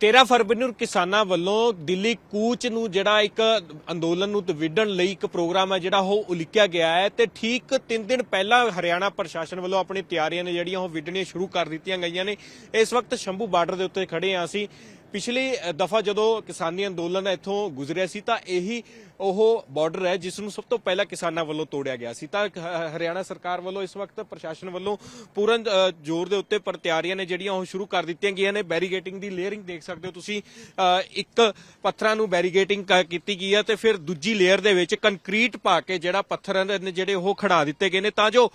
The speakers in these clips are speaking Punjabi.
13 ਫਰਵਰੀ ਨੂੰ ਕਿਸਾਨਾਂ ਵੱਲੋਂ ਦਿੱਲੀ ਕੂਚ ਨੂੰ ਜਿਹੜਾ ਇੱਕ ਅੰਦੋਲਨ ਨੂੰ ਵਿਢਣ ਲਈ ਇੱਕ ਪ੍ਰੋਗਰਾਮ ਹੈ ਜਿਹੜਾ ਉਹ ਉਲੀਕਿਆ ਗਿਆ ਹੈ ਤੇ ਠੀਕ 3 ਦਿਨ ਪਹਿਲਾਂ ਹਰਿਆਣਾ ਪ੍ਰਸ਼ਾਸਨ ਵੱਲੋਂ ਆਪਣੀ ਤਿਆਰੀਆਂ ਨੇ ਜਿਹੜੀਆਂ ਉਹ ਵਿੱਢਣੀਆਂ ਸ਼ੁਰੂ ਕਰ ਦਿੱਤੀਆਂ ਗਈਆਂ ਨੇ। ਇਸ ਵਕਤ ਸ਼ੰਭੂ ਬਾਰਡਰ ਦੇ ਉੱਤੇ ਖੜੇ ਹਾਂ ਅਸੀਂ। ਪਿਛਲੀ ਦਫਾ ਜਦੋਂ ਕਿਸਾਨੀ ਅੰਦੋਲਨ ਇੱਥੋਂ ਗੁਜ਼ਰਿਆ ਸੀ, ਤਾਂ ਇਹੀ ਉਹ ਬਾਰਡਰ ਹੈ ਜਿਸ ਨੂੰ ਸਭ ਤੋਂ ਪਹਿਲਾਂ ਕਿਸਾਨਾਂ ਵੱਲੋਂ ਤੋੜਿਆ ਗਿਆ ਸੀ। ਤਾਂ ਹਰਿਆਣਾ ਸਰਕਾਰ ਵੱਲੋਂ ਇਸ ਵਕਤ ਪ੍ਰਸ਼ਾਸਨ ਵੱਲੋਂ ਪੂਰਨ ਜ਼ੋਰ ਦੇ ਉੱਤੇ ਪਰ ਤਿਆਰੀਆਂ ਨੇ ਜਿਹੜੀਆਂ ਉਹ ਸ਼ੁਰੂ ਕਰ ਦਿੱਤੀਆਂ ਗਈਆਂ ਨੇ। ਬੈਰੀਗੇਟਿੰਗ ਦੀ ਲੇਅਰਿੰਗ ਦੇਖ ਸਕਦੇ ਹੋ ਤੁਸੀਂ। ਇੱਕ ਪੱਥਰਾਂ ਨੂੰ ਬੈਰੀਗੇਟਿੰਗ ਕੀਤੀ ਗਈ ਹੈ ਤੇ ਫਿਰ ਦੂਜੀ ਲੇਅਰ ਦੇ ਵਿੱਚ ਕੰਕਰੀਟ ਪਾ ਕੇ ਜਿਹੜਾ ਪੱਥਰ ਨੇ ਜਿਹੜੇ ਉਹ ਖੜਾ ਦਿੱਤੇ ਗਏ ਨੇ। ਤਾਂ ਜੋ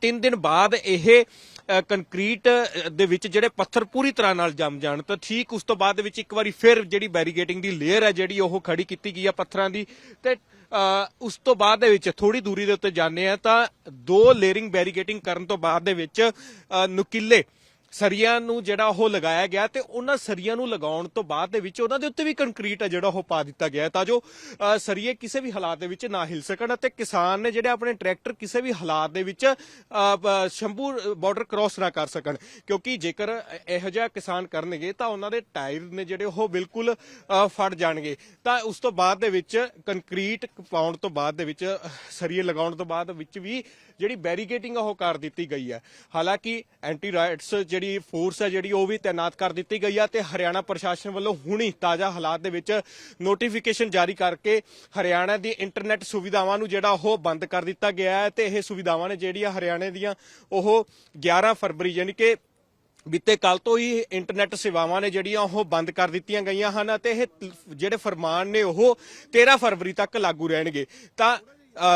3 ਦਿਨ ਬਾਅਦ ਇਹ ਕੰਕਰੀਟ ਦੇ ਵਿੱਚ ਜਿਹੜੇ ਪੱਥਰ ਪੂਰੀ ਤਰ੍ਹਾਂ ਨਾਲ ਜੰਮ ਜਾਣ, ਤਾਂ ਠੀਕ ਉਸ ਤੋਂ ਬਾਅਦ ਦੇ ਵਿੱਚ ਇੱਕ ਵਾਰੀ ਫਿਰ ਜਿਹੜੀ ਬੈਰੀਗੇਟਿੰਗ ਦੀ ਲੇਅਰ ਹੈ ਜਿਹੜੀ ਉਹ ਖੜੀ ਕੀਤੀ ਗਈ ਆ ਪੱਥਰਾਂ ਦੀ, ਤੇ ਉਸ ਤੋਂ ਬਾਅਦ ਦੇ ਵਿੱਚ ਥੋੜੀ ਦੂਰੀ ਦੇ ਉੱਤੇ ਜਾਂਦੇ ਆ, ਤਾਂ ਦੋ ਲੇਅਰਿੰਗ ਬੈਰੀਗੇਟਿੰਗ ਕਰਨ ਤੋਂ ਬਾਅਦ ਦੇ ਵਿੱਚ ਨੁਕੀਲੇ ਸਰੀਆਂ ਨੂੰ ਜਿਹੜਾ ਉਹ ਲਗਾਇਆ ਗਿਆ ਤੇ ਉਹਨਾਂ ਸਰੀਆਂ ਨੂੰ ਲਗਾਉਣ ਤੋਂ ਬਾਅਦ ਦੇ ਵਿੱਚ ਉਹਨਾਂ ਦੇ ਉੱਤੇ ਵੀ ਕੰਕਰੀਟ ਹੈ ਜਿਹੜਾ ਉਹ ਪਾ ਦਿੱਤਾ ਗਿਆ ਤਾਂ ਜੋ ਸਰੀਏ ਕਿਸੇ ਵੀ ਹਾਲਾਤ ਦੇ ਵਿੱਚ ਨਾ ਹਿਲ ਸਕਣ ਅਤੇ ਕਿਸਾਨ ਨੇ ਜਿਹੜੇ ਆਪਣੇ ਟਰੈਕਟਰ ਕਿਸੇ ਵੀ ਹਾਲਾਤ ਦੇ ਵਿੱਚ ਸ਼ੰਭੂ ਬਾਰਡਰ ਕ੍ਰਾਸ ਨਾ ਕਰ ਸਕਣ। ਕਿਉਂਕਿ ਜੇਕਰ ਇਹੋ ਜਿਹਾ ਕਿਸਾਨ ਕਰਨਗੇ ਤਾਂ ਉਹਨਾਂ ਦੇ ਟਾਇਰ ਨੇ ਜਿਹੜੇ ਉਹ ਬਿਲਕੁਲ ਅ, ਫਟ ਜਾਣਗੇ। ਤਾਂ ਉਸ ਤੋਂ ਬਾਅਦ ਦੇ ਵਿੱਚ ਕੰਕਰੀਟ ਪਾਉਣ ਤੋਂ ਬਾਅਦ ਦੇ ਵਿੱਚ ਅ, ਸਰੀਏ ਲਗਾਉਣ ਤੋਂ ਬਾਅਦ ਵਿੱਚ ਵੀ ਜਿਹੜੀ ਬੈਰੀਕੇਟਿੰਗ ਉਹ ਕਰ ਦਿੱਤੀ ਗਈ ਹੈ। ਹਾਲਾਂਕਿ ਐਂਟੀ ਰਾਈਟਸ ਜਿਹੜੀ ਫੋਰਸ ਹੈ ਜਿਹੜੀ ਉਹ ਵੀ ਤਾਇਨਾਤ ਕਰ ਦਿੱਤੀ ਗਈ ਆ ਤੇ ਹਰਿਆਣਾ ਪ੍ਰਸ਼ਾਸਨ ਵੱਲੋਂ ਹੁਣੀ ਤਾਜ਼ਾ ਹਾਲਾਤ ਦੇ ਵਿੱਚ ਨੋਟੀਫਿਕੇਸ਼ਨ ਜਾਰੀ ਕਰਕੇ ਹਰਿਆਣਾ ਦੀ ਇੰਟਰਨੈਟ ਸੁਵਿਧਾਵਾਂ ਨੂੰ ਜਿਹੜਾ ਉਹ ਬੰਦ ਕਰ ਦਿੱਤਾ ਗਿਆ ਹੈ ਤੇ ਇਹ ਸੁਵਿਧਾਵਾਂ ਨੇ ਜਿਹੜੀਆਂ ਹਰਿਆਣੇ ਦੀਆਂ ਉਹ 11 ਫਰਵਰੀ ਯਾਨੀ ਕਿ ਬੀਤੇ ਕੱਲ ਤੋਂ ਹੀ ਇੰਟਰਨੈਟ ਸੇਵਾਵਾਂ ਨੇ ਜਿਹੜੀਆਂ ਉਹ ਬੰਦ ਕਰ ਦਿੱਤੀਆਂ ਗਈਆਂ ਹਨ ਅਤੇ ਇਹ ਜਿਹੜੇ ਫਰਮਾਨ ਨੇ ਉਹ 13 ਫਰਵਰੀ ਤੱਕ ਲਾਗੂ ਰਹਿਣਗੇ। ਤਾਂ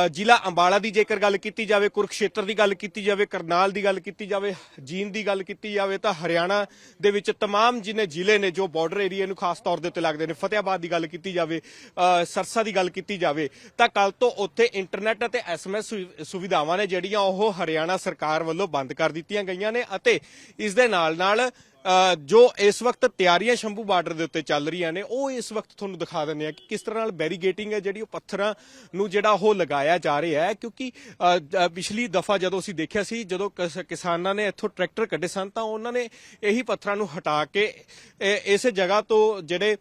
ਜ਼ਿਲ੍ਹਾ ਅੰਬਾਲਾ ਦੀ ਜੇਕਰ ਗੱਲ ਕੀਤੀ ਜਾਵੇ ਕੁਰਕਸ਼ੇਤਰ ਦੀ ਗੱਲ ਕੀਤੀ ਜਾਵੇ ਕਰਨਾਲ ਦੀ ਗੱਲ ਕੀਤੀ ਜਾਵੇ ਜੀਂਦ ਦੀ ਗੱਲ ਕੀਤੀ ਜਾਵੇ ਤਾਂ ਹਰਿਆਣਾ ਦੇ ਵਿੱਚ तमाम ਜਿਨੇ ਜ਼ਿਲ੍ਹੇ ਨੇ ਜੋ ਬਾਰਡਰ ਏਰੀਆ ਨੂੰ ਖਾਸ ਤੌਰ ਦੇ ਉੱਤੇ ਲੱਗਦੇ ਨੇ ਫਤਿਆਬਾਦ ਦੀ ਗੱਲ ਕੀਤੀ ਜਾਵੇ ਅ, ਸਰਸਾ ਦੀ ਗੱਲ ਕੀਤੀ ਜਾਵੇ ਤਾਂ ਕੱਲ ਤੋਂ ਉੱਥੇ ਇੰਟਰਨੈਟ ਅਤੇ ਐਸਐਮਐਸ ਸੁਵਿਧਾਵਾਂ ਨੇ ਜਿਹੜੀਆਂ ਉਹ ਹਰਿਆਣਾ ਸਰਕਾਰ ਵੱਲੋਂ ਬੰਦ ਕਰ ਦਿੱਤੀਆਂ ਗਈਆਂ ਨੇ ਅਤੇ ਇਸ ਦੇ ਨਾਲ ਨਾਲ ਅ, ਜੋ ਇਸ ਵਕਤ ਤਿਆਰੀਆਂ ਸ਼ੰਭੂ ਬਾਰਡਰ ਦੇ ਉੱਤੇ ਚੱਲ ਰਹੀਆਂ ਨੇ, ਉਹ ਇਸ ਵਕਤ ਤੁਹਾਨੂੰ ਦਿਖਾ ਦਿੰਦੇ ਆ ਕਿ ਕਿਸ ਤਰ੍ਹਾਂ ਨਾਲ ਬੈਰੀਗੇਟਿੰਗ ਹੈ ਜਿਹੜੀ ਉਹ ਪੱਥਰਾਂ ਨੂੰ ਜਿਹੜਾ ਉਹ ਲਗਾਇਆ ਜਾ ਰਿਹਾ ਹੈ। ਕਿਉਂਕਿ ਪਿਛਲੀ ਦਫਾ ਜਦੋਂ ਅਸੀਂ ਦੇਖਿਆ ਸੀ, ਜਦੋਂ ਕਿਸ- ਕਿਸਾਨਾਂ ਨੇ ਇੱਥੋਂ ਟਰੈਕਟਰ ਕੱਢੇ ਸਨ, ਤਾਂ ਉਹਨਾਂ ਨੇ ਇਹੀ ਪੱਥਰਾਂ ਨੂੰ ਹਟਾ ਕੇ ਇਹ- ਇਸੇ ਜਗ੍ਹਾ ਤੋਂ ਜਿਹੜੇ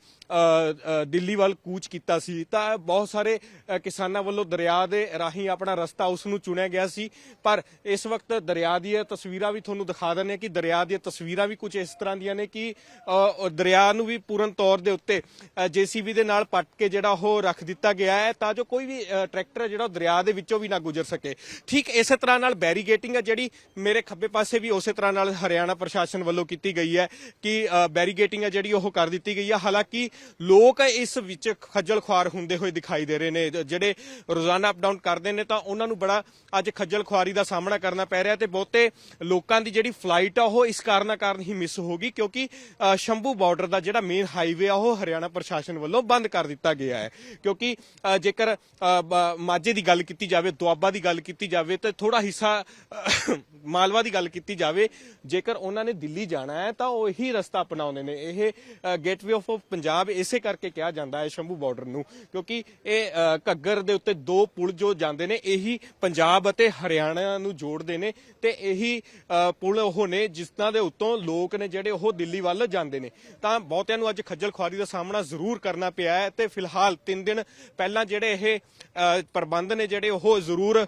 ਦਿੱਲੀ ਵੱਲ ਕੂਚ ਕੀਤਾ ਸੀ। ਤਾਂ ਬਹੁਤ ਸਾਰੇ ਕਿਸਾਨਾਂ ਵੱਲੋਂ ਦਰਿਆ ਦੇ ਰਾਹੀਂ ਆਪਣਾ ਰਸਤਾ ਉਸ ਨੂੰ ਚੁਣਿਆ ਗਿਆ ਸੀ। ਪਰ ਇਸ ਵਕਤ ਦਰਿਆ ਦੀਆਂ ਤਸਵੀਰਾਂ ਵੀ ਤੁਹਾਨੂੰ ਦਿਖਾ ਦਿੰਦੇ ਹਾਂ ਕਿ ਦਰਿਆ ਦੀਆਂ ਤਸਵੀਰਾਂ ਵੀ ਕੁਝ ਇਸ ਤਰ੍ਹਾਂ ਦੀਆਂ ਨੇ ਕਿ ਦਰਿਆ ਨੂੰ ਵੀ ਪੂਰਨ ਤੌਰ ਦੇ ਉੱਤੇ ਜੀਸੀਬੀ ਦੇ ਨਾਲ ਪੱਟ ਕੇ ਜਿਹੜਾ ਉਹ ਰੱਖ ਦਿੱਤਾ ਗਿਆ ਹੈ ਤਾਂ ਜੋ ਕੋਈ ਵੀ ਟਰੈਕਟਰ ਹੈ ਜਿਹੜਾ ਉਹ ਦਰਿਆ ਦੇ ਵਿੱਚੋਂ ਵੀ ਨਾ ਗੁਜ਼ਰ ਸਕੇ। ਠੀਕ ਇਸੇ ਤਰ੍ਹਾਂ ਨਾਲ ਬੈਰੀਗੇਟਿੰਗ ਹੈ ਜਿਹੜੀ ਮੇਰੇ ਖੱਬੇ ਪਾਸੇ ਵੀ ਉਸੇ ਤਰ੍ਹਾਂ ਨਾਲ ਹਰਿਆਣਾ ਪ੍ਰਸ਼ਾਸਨ ਵੱਲੋਂ ਕੀਤੀ ਗਈ ਹੈ ਕਿ ਬੈਰੀਗੇਟਿੰਗ ਹੈ ਜਿਹੜੀ ਉਹ ਕਰ ਦਿੱਤੀ ਗਈ ਹੈ। ਹਾਲਾਂਕਿ ਲੋਕ ਇਸ ਵਿੱਚ ਖੱਜਲ ਖੁਆਰ ਹੁੰਦੇ ਹੋਏ ਦਿਖਾਈ ਦੇ ਰਹੇ ਨੇ। ਜਿਹੜੇ ਰੋਜ਼ਾਨਾ ਅਪ ਡਾਊਨ ਕਰਦੇ ਨੇ ਤਾਂ ਉਹਨਾਂ ਨੂੰ ਬੜਾ ਅੱਜ ਖੱਜਲ ਖੁਆਰੀ ਦਾ ਸਾਹਮਣਾ ਕਰਨਾ ਪੈ ਰਿਹਾ ਤੇ ਬਹੁਤੇ ਲੋਕਾਂ ਦੀ ਜਿਹੜੀ ਫਲਾਈਟ ਆ ਉਹ ਇਸ ਕਾਰਨਾਂ ਕਾਰਨ ਹੀ ਮਿਸ ਹੋ ਗਈ ਕਿਉਂਕਿ ਅ, ਸ਼ੰਭੂ ਬਾਰਡਰ ਦਾ ਜਿਹੜਾ ਮੇਨ ਹਾਈਵੇ ਆ ਉਹ ਹਰਿਆਣਾ ਪ੍ਰਸ਼ਾਸਨ ਵੱਲੋਂ ਬੰਦ ਕਰ ਦਿੱਤਾ ਗਿਆ ਹੈ। ਕਿਉਂਕਿ ਅ, ਜੇਕਰ ਅ, ਬ- ਮਾਝੇ ਦੀ ਗੱਲ ਕੀਤੀ ਜਾਵੇ ਦੁਆਬਾ ਦੀ ਗੱਲ ਕੀਤੀ ਜਾਵੇ ਤੇ ਥੋੜਾ ਹਿੱਸਾ ਅ, ਮਾਲਵਾ ਦੀ ਗੱਲ ਕੀਤੀ ਜਾਵੇ ਜੇਕਰ ਉਹਨਾਂ ਨੇ ਦਿੱਲੀ ਜਾਣਾ ਹੈ ਤਾਂ ਉਹ ਇਹੀ ਰਸਤਾ ਅਪਣਾਉਂਦੇ ਨੇ। ਇਹ ਗੇਟਵੇ ਆਫ ਪੰਜਾਬ ਇਸੇ ਕਰਕੇ ਕਿਹਾ ਜਾਂਦਾ ਹੈ ਸ਼ੰਭੂ ਬਾਰਡਰ ਨੂੰ। ਕਿਉਂਕਿ ਇਹ ਅ, ਘੱਗਰ ਦੇ ਉੱਤੇ ਦੋ ਪੁਲ ਜੋ ਜਾਂਦੇ ਨੇ ਇਹੀ ਪੰਜਾਬ ਅਤੇ ਹਰਿਆਣਾ ਨੂੰ ਜੋੜਦੇ ਨੇ ਤੇ ਇਹੀ ਅ, ਪੁਲ ਉਹ ਨੇ ਜਿਸਨਾਂ ਦੇ ਉੱਤੋਂ ਲੋਕ ਨੇ ਜਿਹੜੇ ਉਹ ਦਿੱਲੀ ਵੱਲ ਜਾਂਦੇ ਨੇ। ਤਾਂ ਬਹੁਤਿਆਂ ਨੂੰ ਅੱਜ ਖੱਜਲ ਖੁਆਰੀ ਦਾ ਸਾਹਮਣਾ ਜ਼ਰੂਰ ਕਰਨਾ ਪਿਆ ਹੈ ਤੇ ਫਿਲਹਾਲ 3 ਦਿਨ ਪਹਿਲਾਂ ਜਿਹੜੇ ਇਹ ਪ੍ਰਬੰਧ ਨੇ ਜਿਹੜੇ ਉਹ ਜ਼ਰੂਰ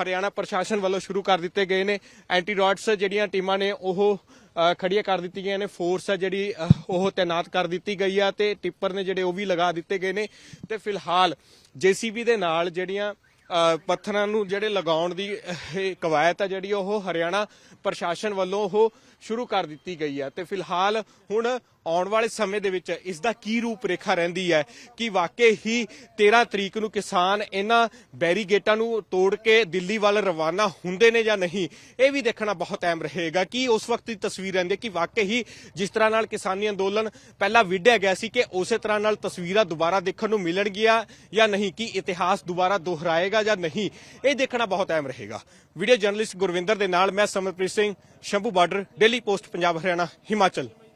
ਹਰਿਆਣਾ ਪ੍ਰਸ਼ਾਸਨ ਵੱਲੋਂ ਸ਼ੁਰੂ ਕਰ ਦਿੱਤੇ ਗਏ ਨੇ। ਐਂਟੀ ਰॉड्स ਜਿਹੜੀਆਂ ਟੀਮਾਂ ਨੇ ਉਹ ਅ, ਖੜੀਆਂ ਕਰ ਦਿੱਤੀਆਂ ਗਈਆਂ ਨੇ। ਫੋਰਸ ਹੈ ਜਿਹੜੀ ਉਹ ਤਾਇਨਾਤ ਕਰ ਦਿੱਤੀ ਗਈ ਆ ਤੇ ਟਿੱਪਰ ਨੇ ਜਿਹੜੇ ਉਹ ਵੀ ਲਗਾ ਦਿੱਤੇ ਗਏ ਨੇ। ਤੇ ਫਿਲਹਾਲ ਜੀਸੀਬੀ ਦੇ ਨਾਲ ਜਿਹੜੀਆਂ ਪੱਥਰਾਂ ਨੂੰ ਜਿਹੜੇ ਲਗਾਉਣ ਦੀ ਇਹ ਕਵਾਇਤ ਹੈ ਜਿਹੜੀ ਉਹ ਹਰਿਆਣਾ ਪ੍ਰਸ਼ਾਸਨ ਵੱਲੋਂ ਉਹ ਸ਼ੁਰੂ ਕਰ ਦਿੱਤੀ ਗਈ ਹੈ ਤੇ ਫਿਲਹਾਲ ਹੁਣ ਆਉਣ ਵਾਲੇ ਸਮੇਂ ਦੇ ਵਿੱਚ ਇਸ ਦਾ ਕੀ ਰੂਪ ਰੇਖਾ ਰਹਿੰਦੀ ਹੈ ਕਿ ਵਾਕਈ ਹੀ 13 ਤਰੀਕ ਨੂੰ ਕਿਸਾਨ ਇਹਨਾਂ ਬੈਰੀਗੇਟਾਂ ਨੂੰ ਤੋੜ ਕੇ ਦਿੱਲੀ ਵੱਲ ਰਵਾਨਾ ਹੁੰਦੇ ਨੇ ਜਾਂ ਨਹੀਂ, ਇਹ ਵੀ ਦੇਖਣਾ ਬਹੁਤ ਅਹਿਮ ਰਹੇਗਾ। ਕਿ ਉਸ ਵਕਤ ਦੀ ਤਸਵੀਰ ਰਹਿੰਦੀ ਹੈ ਕਿ ਵਾਕਈ ਹੀ ਜਿਸ ਤਰ੍ਹਾਂ ਨਾਲ ਕਿਸਾਨੀ ਅੰਦੋਲਨ ਪਹਿਲਾਂ ਵਿੱਢਿਆ ਗਿਆ ਸੀ ਕਿ ਉਸੇ ਤਰ੍ਹਾਂ ਨਾਲ ਤਸਵੀਰਾਂ ਦੁਬਾਰਾ ਦੇਖਣ ਨੂੰ ਮਿਲਣਗੀਆਂ ਜਾਂ ਨਹੀਂ, ਕਿ ਇਤਿਹਾਸ ਦੁਬਾਰਾ ਦੁਹਰਾਏਗਾ ਜਾਂ ਨਹੀਂ, ਇਹ ਦੇਖਣਾ ਬਹੁਤ ਅਹਿਮ ਰਹੇਗਾ। ਵੀਡੀਓ ਜਰਨਲਿਸਟ ਗੁਰਵਿੰਦਰ ਦੇ ਨਾਲ ਮੈਂ Samarpreet Singh, Shambhu border, daily post, Punjab, Haryana, Himachal.